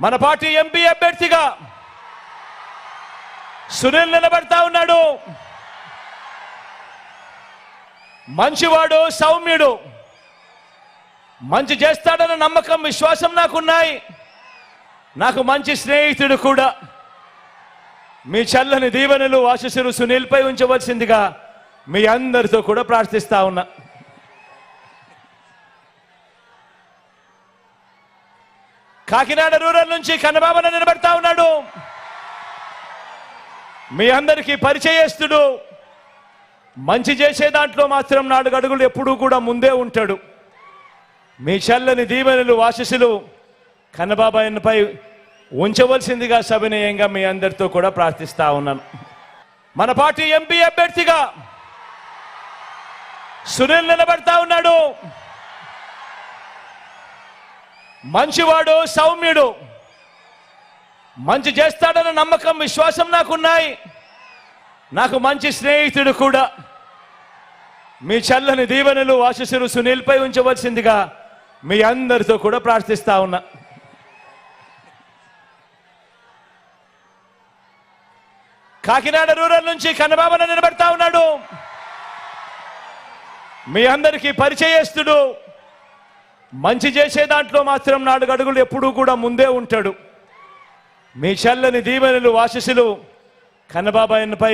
మన party MP అభ్యర్థిగా సునీల్ నిలబడతా ఉన్నాడు. మంచివాడు సౌమ్యుడు. మంచి చేస్తాడన్న నమ్మకం విశ్వాసం నాకున్నాయి. నాకు మంచి స్నేహితుడు కూడా. మీ చల్లని దీవెనలు ఆశీస్సులు సునీల్పై ఉంచవలసిందిగా మీ అందరితో కూడా ప్రార్థిస్తా ఉన్నా. కాకినాడ రూరల్ నుంచి కన్నబాబన నిలబడతా ఉన్నాడు. మీ అందరికీ పరిచయస్తుడు. మంచి చేసే దాంట్లో మాత్రం నాలుగు అడుగులు ఎప్పుడూ కూడా ముందే ఉంటాడు. మీ చల్లని దీవెనలు వాసిసులు కన్నబాబాయన్పై ఉంచవలసిందిగా సవినయంగా మీ అందరితో కూడా ప్రార్థిస్తా ఉన్నాను. మన పార్టీ ఎంపీ అభ్యర్థిగా సునీల్ నిలబడతా ఉన్నాడు. మంచివాడు సౌమ్యుడు. మంచి చేస్తాడన్న నమ్మకం విశ్వాసం నాకున్నాయి. నాకు మంచి స్నేహితుడు కూడా. మీ చల్లని దీవెనలు ఆశీస్సులు సునీల్పై ఉంచవలసిందిగా మీ అందరితో కూడా ప్రార్థిస్తా ఉన్నా. కాకినాడ రూరల్ నుంచి కన్నబాబన నిలబడతా ఉన్నాడు. మీ అందరికీ పరిచయస్తుడు. మంచి చేసే దాంట్లో మాత్రం నాలుగు అడుగులు ఎప్పుడూ కూడా ముందే ఉంటాడు. మీ చల్లని దీవెనలు ఆశీస్సులు కన్నబాబాయన్పై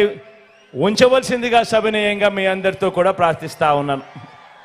ఉంచవలసిందిగా సవినయంగా మీ అందరితో కూడా ప్రార్థిస్తా ఉన్నాను.